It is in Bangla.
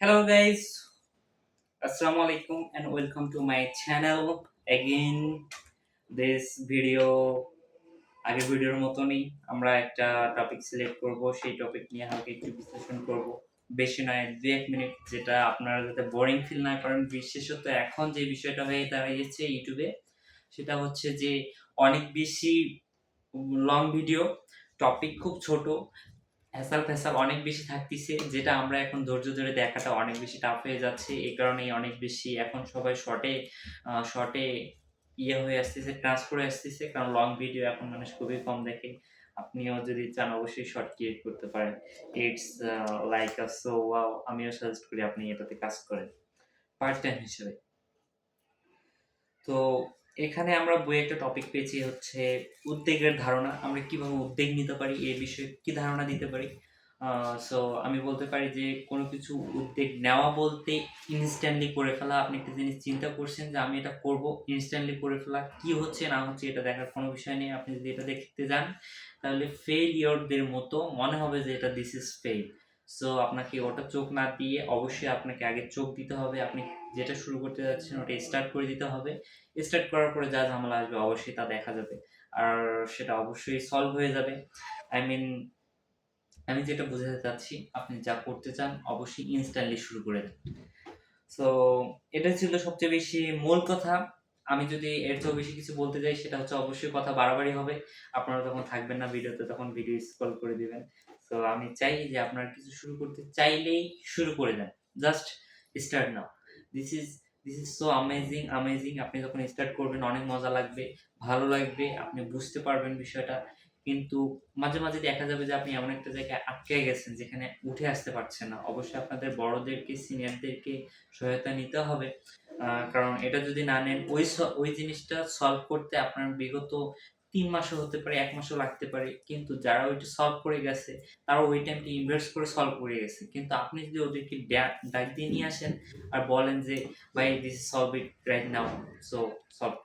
Hello guys, Assalamu alaikum and welcome to my channel. Again, this video আগের ভিডিওর মতনই আমরা একটা টপিক সিলেক্ট করব। সেই টপিক নিয়ে হালকা একটু বিশ্লেষণ করব। বেশি নয় দু এক মিনিট যেটা আপনারা যাতে বোরিং ফিল না করেন। বিশেষত এখন যে বিষয়টা হয়ে দাঁড়িয়েছে ইউটিউবে সেটা হচ্ছে যে অনেক বেশি লং ভিডিও টপিক খুব ছোট। হ্যাসাল ফ্যাসাল অনেক বেশি থাকতেছে, যেটা আমরা এখন ধৈর্য ধরে দেখাটা অনেক বেশি টাফ হয়ে যাচ্ছে। এই কারণেই অনেক বেশি এখন সবাই শর্টে শর্টে ইয়ে হয়ে আসতেছে ট্রান্সফার হয়ে আসতেছে। কারণ লং ভিডিও এখন মানুষ খুবই কম দেখে। আপনিও যদি চান অবশ্যই শর্ট ক্রিয়েট করতে পারেন। It's like a so wow আমিও সাজেস্ট করি আপনি এটাতে কাজ করেন। পার্ট টাইম হিসেবে। তো এখানে আমরা বইয়ে একটা টপিক পেয়েছি হচ্ছে উদ্বেগের ধারণা। আমরা কীভাবে উদ্বেগ নিতে পারি, এ বিষয়ে কি ধারণা দিতে পারি? সো আমি বলতে পারি যে, কোনো কিছু উদ্বেগ নেওয়া বলতে ইনস্ট্যান্টলি করে ফেলা, আপনি একটা জিনিস চিন্তা করছেন যে, আমি এটা করব ইনস্ট্যান্টলি করে ফেলা, কি হচ্ছে, না হচ্ছে, এটা দেখার কোনো বিষয় নেই। আপনি যদি এটা দেখতে যান, তাহলে ফেইলিয়রদের মতো মনে হবে যে, এটা দিস ইজ ফেল সো আপনাকে ওটা চোখ না দিয়ে অবশ্যই আপনাকে আগে চোখ দিতে হবে। আপনি যেটা শুরু করতে যাচ্ছেন, ওটা স্টার্ট করে দিতে হবে। স্টার্ট করার পরে যা ঝামেলা আসবে, অবশ্যই তা দেখা যাবে। আর সেটা অবশ্যই সলভ হয়ে যাবে। আই মিন আমি যেটা বোঝাতে চাচ্ছি, আপনি যা করতে চান, অবশ্যই ইনস্ট্যান্টলি শুরু করে দেন। সো এটা ছিল সবচেয়ে বেশি মূল কথা। আমি যদি এর চেয়েও বেশি কিছু বলতে যাই, সেটা হচ্ছে অবশ্যই কথা বাড়াবাড়ি হবে। আপনারা তখন থাকবেন না ভিডিওতে, তখন ভিডিও স্ক্রল করে দিবেন। তো আমি চাই যে আপনারা কিছু শুরু করতে চাইলেই শুরু করে দেন। Just start now this is this is so amazing amazing আপনি যখন স্টার্ট করবেন, অনেক মজা লাগবে, ভালো লাগবে। আপনি বুঝতে পারবেন বিষয়টা। কিন্তু মাঝে মাঝে দেখা যাবে যে আপনি এমন একটা জায়গায় আটকে গেছেন যেখানে উঠে আসতে পারছেন না। অবশ্যই আপনাদের বড়দেরকে, সিনিয়রদেরকে সহায়তা নিতে হবে। কারণ এটা যদি না নেন, ওই ওই জিনিসটা সলভ করতে আপনার বিগত তিন মাসও হতে পারে, এক মাসও লাগতে পারে। কিন্তু যারা ওইটা সলভ করে গেছে, তারা ওই টাইমটা ইনভেস্ট করে সলভ করে গেছে। কিন্তু আপনি যদি ওদেরকে ডাক দিয়ে নিয়ে আসেন আর বলেন যে, ভাই this solve it right now so solve